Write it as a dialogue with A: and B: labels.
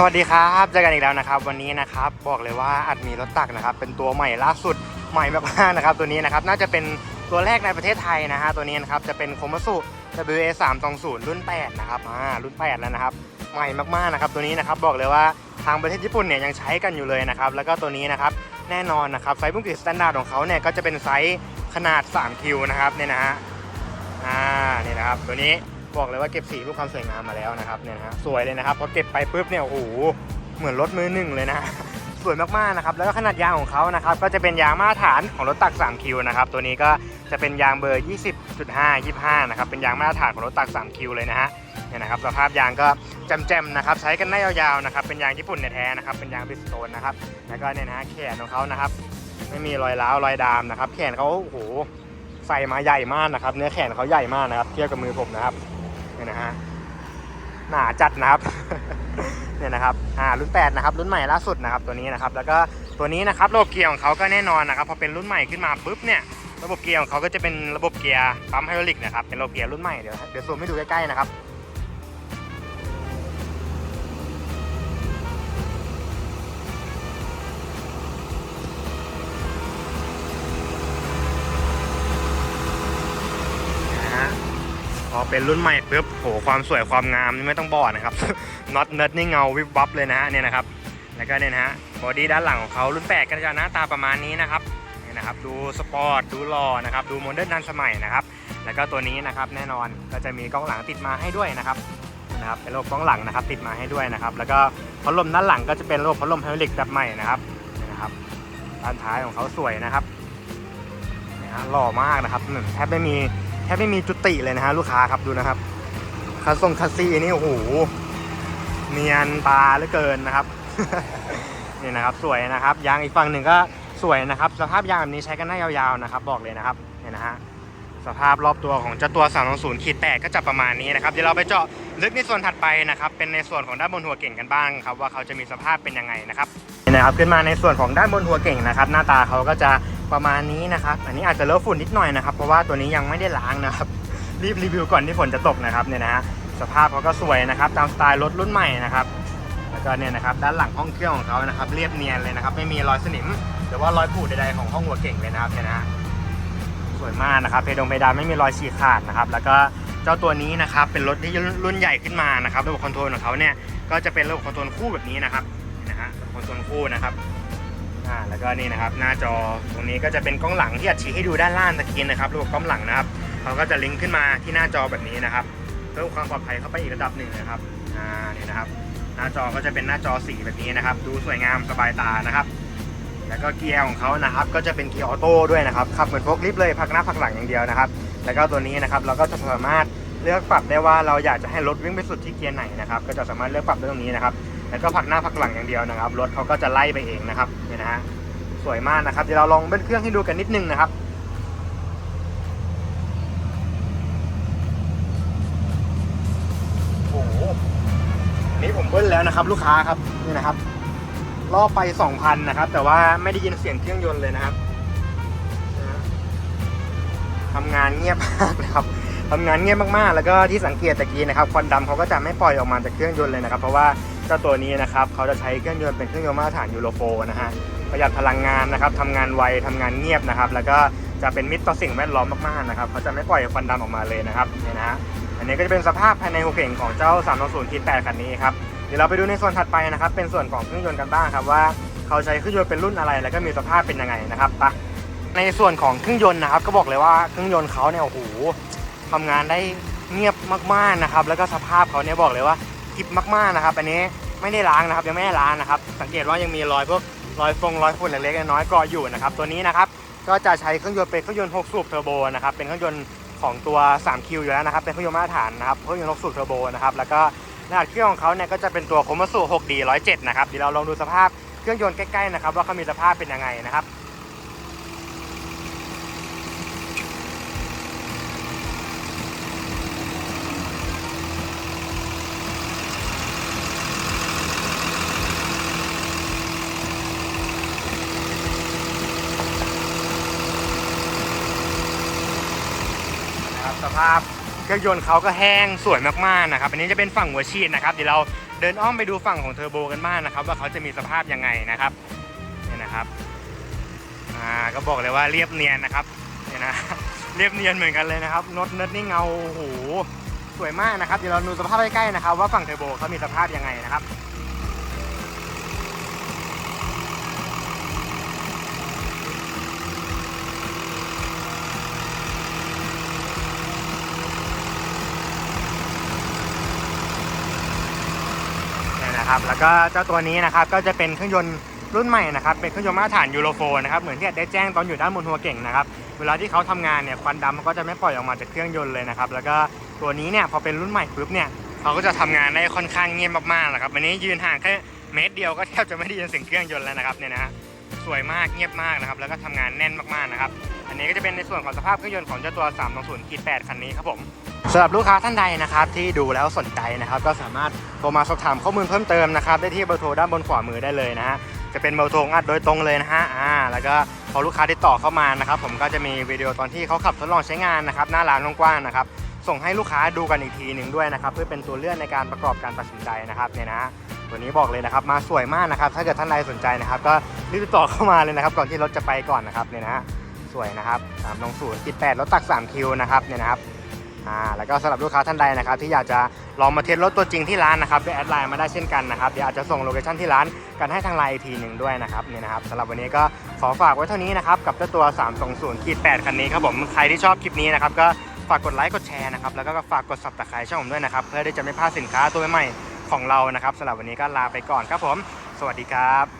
A: สวัสดีครับเจอกันอีกแล้วนะครับ วันนี้นะครับบอกเลยว่าอาจมีรถตักนะครับ เป็นตัวใหม่ล่าสุดใหม่มากๆนะครับ ตัวนี้นะครับน่าจะเป็นตัวแรกในประเทศไทยนะฮะตัวนี้นะครับจะเป็นโคมัสุ WA 3 2 0รุ่น 8 นะครับอ่ารุ่น 8 แล้วนะครับ ใหม่มากๆนะครับ ตัวนี้นะครับบอกเลยว่าทางประเทศญี่ปุ่นเนี่ยยังใช้กันอยู่เลยนะครับ แล้วก็ตัวนี้นะครับแน่นอนนะครับไซส์บุ้งกิสแตนดาร์ดของเขาเนี่ยก็จะเป็นไซส์ขนาด3คิวนะครับเนี่ยนะฮะอ่านี่นะครับตัวนี้ บอกเลยว่าเก็บสีเพื่อความสวยงามมาแล้วนะครับเนี่ยนะฮะสวยเลยนะครับพอเก็บไปปุ๊บเนี่ยโอ้โหเหมือนรถมือหนึ่งเลยนะสวยมากๆนะครับแล้วก็ขนาดยางของเขานะครับก็จะเป็นยางมาตรฐานของรถตัก3คิวนะครับตัวนี้ก็จะเป็นยางเบอร์ 20.5 25นะครับเป็นยางมาตรฐานของรถตัก3คิวเลยนะฮะเนี่ยนะครับสภาพยางก็แจ่มๆนะครับใช้กันได้ยาวๆนะครับเป็นยางญี่ปุ่นแท้ๆนะครับเป็นยางบิสโตนนะครับแล้วก็เนี่ยนะฮะแขนของเขานะครับไม่มีรอยร้าวรอยดามนะครับแขนเขาโอ้โหใส่มาใหญ่มากนะครับเนื้อแขนเขาใหญ่มากนะครับเทียบกับมือผมนะครับ เนี่ยนะฮะหนาจัดนะครับเนี่ยนะครับอ่ารุ่น 8 นะครับ รุ่นใหม่ล่าสุดนะครับตัวนี้นะครับ แล้วก็ตัวนี้นะครับระบบเกียร์ของเขาก็แน่นอนนะครับพอเป็นรุ่นใหม่ขึ้นมาปุ๊บเนี่ยระบบเกียร์ของเขาก็จะเป็นระบบเกียร์ปั๊มไฮดรอลิกนะครับเป็นระบบเกียร์รุ่นใหม่เดี๋ยวเดี๋ยวซูมให้ดูใกล้ๆนะครับ เป็นรุ่นใหม่ปุ๊บโหความสวยความงามนี่ไม่ต้องบอกนะครับน็อตเนิร์ดนี่เงาวิบวับเลยนะฮะเนี่ยนะครับแล้วก็เนี่ยนะฮะบอดี้ด้านหลังของเขารุ่นแปดก็จะหน้าตาประมาณนี้นะครับเนี่ยนะครับ ดูสปอร์ตดูหล่อนะครับดูโมเดิร์นทันสมัยนะครับแล้วก็ตัวนี้นะครับแน่นอนก็จะมีกล้องหลังติดมาให้ด้วยนะครับนะครับเป็นระบบกล้องหลังนะครับติดมาให้ด้วยนะครับ แล้วก็พัดลมด้านหลังก็จะเป็นระบบพัดลมไฮดรอลิกแบบใหม่นะครับเนี่ยนะครับด้านท้ายของเขาสวยนะครับนี่ยฮะหล่อมากนะครับแทบไม่มี ทบไม่มีจุติเลยนะฮะลูกค้าครับดูนะครับคัสซงคัสซี่นี่โอ้โหเนียนตาเหลือเกินนะครับนี่นะครับสวยนะครับยางอีกฝั่งหนึ่งก็สวยนะครับ สภาพยางแบบนี้ใช้กันได้ยาวๆนะครับ บอกเลยนะครับเนี่ยนะฮะสภาพรอบตัวของเจ้าตัว320ขีดแก็จะประมาณนี้นะครับเดี๋ยวเราไปเจาะลึกในส่วนถัดไปนะครับ เป็นในส่วนของด้านบนหัวเก่งกันบ้างครับว่าเขาจะมีสภาพเป็นยังไงนะครับนี่นะครับขึ้นมาในส่วนของด้านบนหัวเก่งนะครับ หน้าตาเขาก็จะ ประมาณนี้นะครับ อันนี้อาจจะเลอะฝุ่นนิดหน่อยนะครับ เพราะว่าตัวนี้ยังไม่ได้ล้างนะครับ รีบรีวิวก่อนที่ฝนจะตกนะครับเนี่ยนะฮะสภาพเขาก็สวยนะครับตามสไตล์รถรุ่นใหม่นะครับแล้วก็เนี่ยนะครับด้านหลังห้องเครื่องของเขานะครับเรียบเนียนเลยนะครับ ไม่มีรอยสนิมหรือว่ารอยผุใดๆของห้องหัวเก่งเลยนะครับเนี่ยนะฮะสวยมากนะครับเพดงเพดานไม่มีรอยฉีกขาดนะครับ แล้วก็เจ้าตัวนี้นะครับเป็นรถที่รุ่นใหญ่ขึ้นมานะครับระบบคอนโทรลของเขาเนี่ยก็จะเป็นระบบคอนโทรลคู่แบบนี้นะครับนะฮะคอนโทรลคู่นะครับ อ่าแล้วก็นี่นะครับหน้าจอตรงนี้ก็จะเป็นกล้องหลังที่อัดฉีดให้ดูด้านล่างตะกี้นะครับระบบกล้องหลังนะครับเขาก็จะลิงก์ขึ้นมาที่หน้าจอแบบนี้นะครับเพิ่มความปลอดภัยเข้าไปอีกระดับหนึ่งนะครับอ่านี่นะครับหน้าจอก็จะเป็นหน้าจอสีแบบนี้นะครับ ดูสวยงามสบายตานะครับ แล้วก็เกียร์ของเขานะครับ ก็จะเป็นเกียร์ออโต้ด้วยนะครับขับเหมือนโฟล์คลิฟต์เลยพักหน้าพักหลังอย่างเดียวนะครับ แล้วก็ตัวนี้นะครับเราก็จะสามารถเลือกปรับได้ว่าเราอยากจะให้รถวิ่งไปสุดที่เกียร์ไหนนะครับ ก็จะสามารถเลือกปรับได้ตรงนี้นะครับ แล้วก็พักหน้าพักหลังอย่างเดียวนะครับ รถเขาก็จะไล่ไปเองนะครับเนี่ยนะฮะสวยมากนะครับเดี๋ยวเราลองเบิ้ลเครื่องให้ดูกันนิดนึงนะครับโอ้โหนี่ผมเบิ้ลแล้วนะครับ ลูกค้าครับนี่นะครับล่อไป2,000นะครับ แต่ว่าไม่ได้ยินเสียงเครื่องยนต์เลยนะครับทำงานเงียบมากนะครับ ทำงานเงียบมากๆ แล้วก็ที่สังเกตตะกี้นะครับควันดำเขาก็จะไม่ปล่อยออกมาจากเครื่องยนต์เลยนะครับ เพราะว่าเจ้าตัวนี้นะครับเขาจะใช้เครื่องยนต์เป็นเครื่องยนต์มาตรฐานยูโรโฟนะฮะประหยัดพลังงานนะครับทำงานไวทำงานเงียบนะครับ แล้วก็จะเป็นมิตรต่อสิ่งแวดล้อมมากๆนะครับเขาจะไม่ปล่อยควันดำออกมาเลยนะครับเนี่ยนะฮะอันนี้ก็จะเป็นสภาพภายในหัวเก่งของเจ้า 320คิด8คันนี้ครับเดี๋ยวเราไปดูในส่วนถัดไปนะครับ เป็นส่วนของเครื่องยนต์กันบ้างครับว่าเขาใช้เครื่องยนต์เป็นรุ่นอะไร แล้วก็มีสภาพเป็นยังไงนะครับไปะในส่วนของเครื่องยนต์นะครับก็บอกเลยว่าเครื่องยนต์เขาเนี่ยโอ้โห ทำงานได้เงียบมากๆนะครับ แล้วก็สภาพเขาเนี่ยบอกเลยว่าทิปมากๆนะครับ อันนี้ไม่ได้ล้างนะครับยังไม่ได้ล้างนะครับ สังเกตว่ายังมีรอยพวกรอยฟงรอยฝุ่นเล็กๆน้อยๆเกาะอยู่นะครับ ตัวนี้นะครับก็จะใช้เครื่องยนต์เป็นเครื่องยนต์6สูบเทอร์โบนะครับเป็นเครื่องยนต์ของตัว 3Q อยู่แล้วนะครับ เป็นเครื่องยนต์มาตรฐานนะครับเครื่องยนต์6สูบเทอร์โบนะครับแล้วก็ขนาดเครื่องของเขาเนี่ยก็จะเป็นตัวโคมัสุ 6D 107 นะครับเดี๋ยวเราลองดูสภาพเครื่องยนต์ใกล้ๆนะครับว่าเขามีสภาพเป็นยังไงนะครับ สภาพเครื่องยนต์เขาก็แห้งสวยมากๆนะครับ อันนี้จะเป็นฝั่งหัวฉีดนะครับเดี๋ยวเราเดินอ้อมไปดูฝั่งของเทอร์โบกันบ้างนะครับ ว่าเขาจะมีสภาพยังไงนะครับเนี่ยนะครับอ่าก็บอกเลยว่าเรียบเนียนนะครับเนี่ยนะเรียบเนียนเหมือนกันเลยนะครับน็อตเนิร์ดนี่เงาโอ้โหสวยมากนะครับเดี๋ยวเราดูสภาพใกล้ๆนะครับ ว่าฝั่งเทอร์โบเขามีสภาพยังไงนะครับ เนะครับแล้วก็เจ้าตัวนี้นะครับก็จะเป็นเครื่องยนต์รุ่นใหม่นะครับเป็นเครื่องยนต์มาตรฐานยูโรโฟนะครับเหมือนที่ได้แจ้งตอนอยู่ด้านบนหัวเก่งนะครับเวลาที่เขาทำงานเนี่ยควันดำมันก็จะไม่ปล่อยออกมาจากเครื่องยนต์เลยนะครับแล้วก็ตัวนี้เนี่ยพอเป็นรุ่นใหม่ปุ๊บเนี่ยเขาก็จะทำงานได้ค่อนข้างเงียบมากๆนะครับวันนี้ยืนห่างแค่เมตรเดียวก็แทบจะไม่ได้ยินเสียงเครื่องยนต์แล้วนะครับเนี่ยนะฮะ สวยมากเงียบมากนะครับแล้วก็ทำงานแน่นมากๆนะครับอันนี้ก็จะเป็นในส่วนของสภาพเครื่องยนต์ของเจ้าตัว 320ขีด8คันนี้ครับผมสำหรับลูกค้าท่านใดนะครับที่ดูแล้วสนใจนะครับก็สามารถโทรมาสอบถามข้อมูลเพิ่มเติมนะครับได้ที่เบอร์โทรด้านบนขวามือได้เลยนะฮะจะเป็นเบอร์โทรองอัดโดยตรงเลยนะฮะอ่าแล้วก็พอลูกค้าติดต่อเข้ามานะครับผมก็จะมีวิดีโอตอนที่เขาขับทดลองใช้งานนะครับหน้าร้านกว้างๆนะครับส่งให้ลูกค้าดูกันอีกทีหนึ่งด้วยนะครับเพื่อเป็นตัวเลือกในการประกอบการตัดสินใจนะครับเนี่ยนะฮะตัวนี้บอกเลยนะครับมาสวยมากนะครับถ้าเกิดท่านใดสนใจนะครับก็ รีบติดต่อเข้ามาเลยนะครับ ก่อนที่รถจะไปก่อนนะครับเนี่ยนะฮะสวยนะครับ3 2 0ติด8รถตัก3คิวนะครับเนี่ยนะครับอ่าแล้วก็สำหรับลูกค้าท่านใดนะครับ ที่อยากจะลองมาเทสรถตัวจริงที่ร้านนะครับได้แอดไลน์มาได้เช่นกันนะครับเดี๋ยวอาจจะส่งโลเคชั่นที่ร้านกันให้ทางไลน์อีกทีหนึ่งด้วยนะครับเนี่ยนะครับสำหรับวันนี้ก็ขอฝากไว้เท่านี้นะครับกับเจ้าตัว320ขีด8คันนี้ครับผมใครที่ชอบคลิปนี้นะครับก็ฝากกดไลค์กดแชร์นะครับแล้วก็ฝากกด subscribe ช่องผมด้วยนะครับเพื่อที่จะไม่พลาดสินค้าตัวใหม่ๆของเรานะครับสำหรับวันนี้ก็ลาไปก่อนครับผม สวัสดีครับ